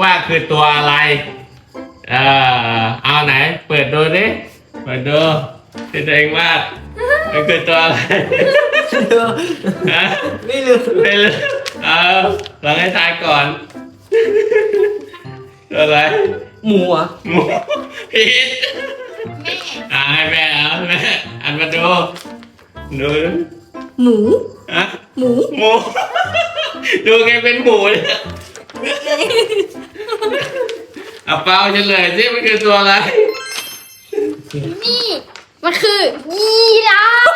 ว่าคือตัวอะไร เออเอาไหน เปิดดูดิ เปิดดูที่ตัวเองวาดมันคือตัวอะไรฮะไม่รู้ไม่รู้เอาลองให้ทายก่อนตัวอะไรหมูเหรอะหมูผิดแม่อ่าให้แม่เอาแม่อันมาดูดูหมู ฮะ หมู หมู ดูไงเป็นหมูเนี่ ย เอาเปล่าเฉลยสิมันคือตัวอะไร นี่ มันคือยีราฟ